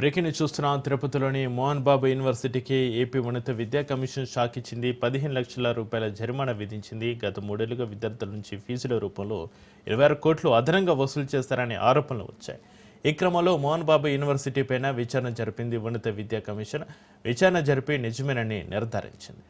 Breaking చూస్తున్నాం. తిరుపతిలోని మోహన్ బాబు యూనివర్సిటీకి ఏపీ ఉన్నత విద్యా కమిషన్ షాక్ ఇచ్చింది. పదిహేను లక్షల రూపాయల జరిమానా విధించింది. గత మూడేళ్ళుగా విద్యార్థుల నుంచి ఫీజుల రూపంలో ఇరవై ఆరు కోట్లు అదనంగా వసూలు చేస్తారనే ఆరోపణలు వచ్చాయి. ఈ క్రమంలో మోహన్ బాబు యూనివర్సిటీ పైన విచారణ జరిపింది. ఉన్నత విద్యా కమిషన్ విచారణ జరిపి నిజమేనని నిర్ధారించింది.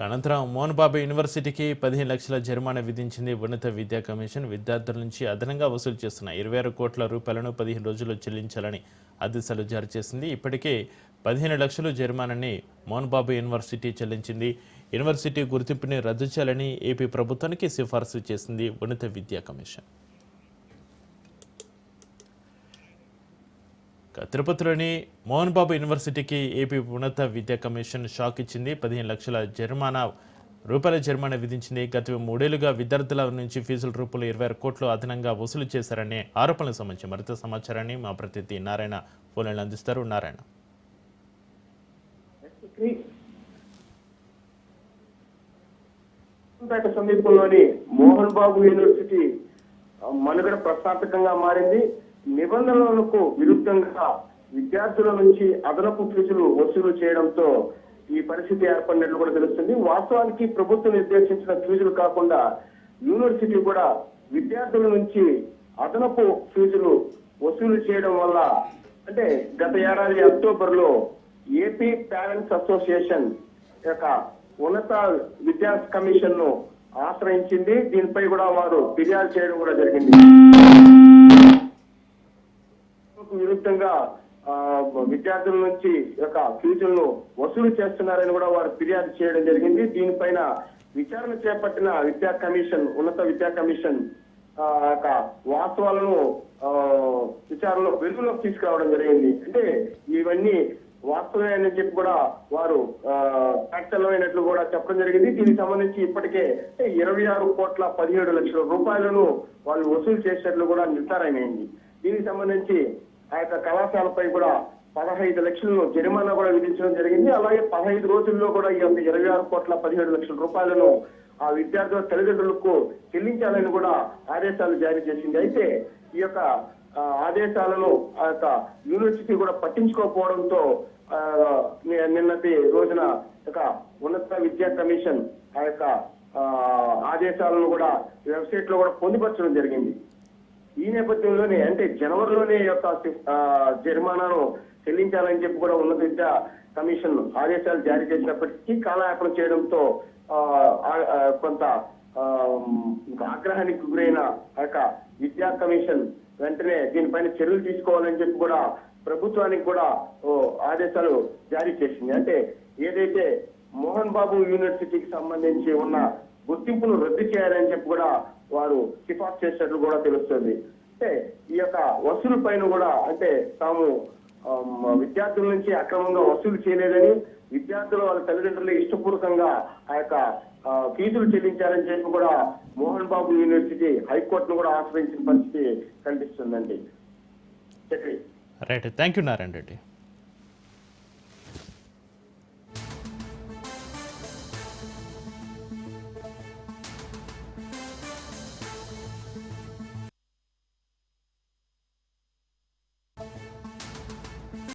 అనంతరం మోహన్ బాబు యూనివర్సిటీకి పదిహేను లక్షల జరిమానా విధించింది ఉన్నత విద్యా కమిషన్. విద్యార్థుల నుంచి అదనంగా వసూలు చేస్తున్న ఇరవై ఆరు కోట్ల రూపాయలను పదిహేను రోజుల్లో చెల్లించాలని ఆదేశాలు జారీ చేసింది. ఇప్పటికే పదిహేను లక్షలు జరిమానాని మోహన్ బాబు యూనివర్సిటీ చెల్లించింది. యూనివర్సిటీ గుర్తింపుని రద్దు చేయాలని ఏపీ ప్రభుత్వానికి సిఫార్సు చేసింది ఉన్నత విద్యా కమిషన్. తిరుపతిలోని మోహన్ బాబు యూనివర్సిటీకి ఏపీ ఉన్నత విద్యా కమిషన్ షాక్ ఇచ్చింది. పదిహేను లక్షల జరిమానా రూపాయల జరిమానా విధించింది. గత మూడేళ్ళుగా విద్యార్థుల నుంచి ఫీజుల రూపంలో ఇరవై ఆరు కోట్లు అదనంగా వసూలు చేశారనే ఆరోపణలకు సంబంధించి మరింత సమాచారాన్ని మా ప్రతినిధి నారాయణ ఫోన్లను అందిస్తారు. నారాయణ. సమీపంలోని మోహన్ బాబు యూనివర్సిటీ మనుగడ ప్రశాంతకంగా మారింది. నిబంధనలకు విరుద్ధంగా విద్యార్థుల నుంచి అదనపు ఫీజులు వసూలు చేయడంతో ఈ పరిస్థితి ఏర్పడినట్లు కూడా తెలుస్తుంది. వాస్తవానికి ప్రభుత్వం నిర్దేశించిన ఫీజులు కాకుండా యూనివర్సిటీ కూడా విద్యార్థుల నుంచి అదనపు ఫీజులు వసూలు చేయడం వల్ల అంటే గత ఏడాది అక్టోబర్లో ఏపీ పేరెంట్స్ అసోసియేషన్ యొక్క ఉన్నత విద్యా కమిషన్ను ఆశ్రయించింది. దీనిపై కూడా వారు ఫిర్యాదు చేయడం కూడా జరిగింది. విరుద్ధంగా విద్యార్థుల నుంచి యొక్క ఫీజులను వసూలు చేస్తున్నారని కూడా వారు ఫిర్యాదు చేయడం జరిగింది. దీనిపైన విచారణ చేపట్టిన విద్యా కమిషన్ ఉన్నత విద్యా కమిషన్ యొక్క వాస్తవాలను విచారణలో వెలుగులోకి తీసుకురావడం జరిగింది. అంటే ఇవన్నీ వాస్తవమే అని చెప్పి కూడా వారు అయినట్లు కూడా చెప్పడం జరిగింది. దీనికి సంబంధించి ఇప్పటికే ఇరవై ఆరు కోట్ల పదిహేడు లక్షల రూపాయలను వాళ్ళు వసూలు చేసినట్లు కూడా నిర్ధారణ అయింది దీనికి సంబంధించి ఆ యొక్క కళాశాలపై కూడా పదహైదు లక్షలను జరిమానా కూడా విధించడం జరిగింది. అలాగే పదహైదు రోజుల్లో కూడా ఈ యొక్క ఇరవై ఆరు కోట్ల పదిహేడు లక్షల రూపాయలను ఆ విద్యార్థుల తల్లిదండ్రులకు చెల్లించాలని కూడా ఆదేశాలు జారీ చేసింది. అయితే ఈ యొక్క ఆదేశాలను ఆ యొక్క యూనివర్సిటీ కూడా పట్టించుకోకపోవడంతో నిన్నటి రోజున ఒక ఉన్నత విద్యా కమిషన్ ఆ యొక్క ఆదేశాలను కూడా వెబ్సైట్లో కూడా పొందుపరచడం జరిగింది. ఈ నేపథ్యంలోనే అంటే జనవరిలోనే యొక్క జరిమానాను చెల్లించాలని చెప్పి కూడా ఉన్నత విద్యా కమిషన్ ఆదేశాలు జారీ చేసినప్పటికీ కాలయాపన చేయడంతో కొంత ఆగ్రహానికి గురైన యొక్క విద్యా కమిషన్ వెంటనే దీనిపైన చర్యలు తీసుకోవాలని చెప్పి కూడా ప్రభుత్వానికి కూడా ఓ ఆదేశాలు జారీ చేసింది. అంటే ఏదైతే మోహన్ బాబు యూనివర్సిటీకి సంబంధించి ఉన్న గుర్తింపును రద్దు చేయాలని చెప్పి కూడా వారు సిఫార్సు చేసినట్లు కూడా తెలుస్తుంది. అంటే ఈ యొక్క వసూలు పైన కూడా అంటే తాము విద్యార్థుల నుంచి అక్రమంగా వసూలు చేయలేదని విద్యార్థులు వాళ్ళ తల్లిదండ్రులు ఇష్టపూర్వకంగా ఆ యొక్క ఫీజులు చెల్లించారని చెప్పి కూడా మోహన్ బాబు యూనివర్సిటీ హైకోర్టును కూడా ఆశ్రయించిన పరిస్థితి కనిపిస్తుందండి. Right. Thank you Narayana Reddy.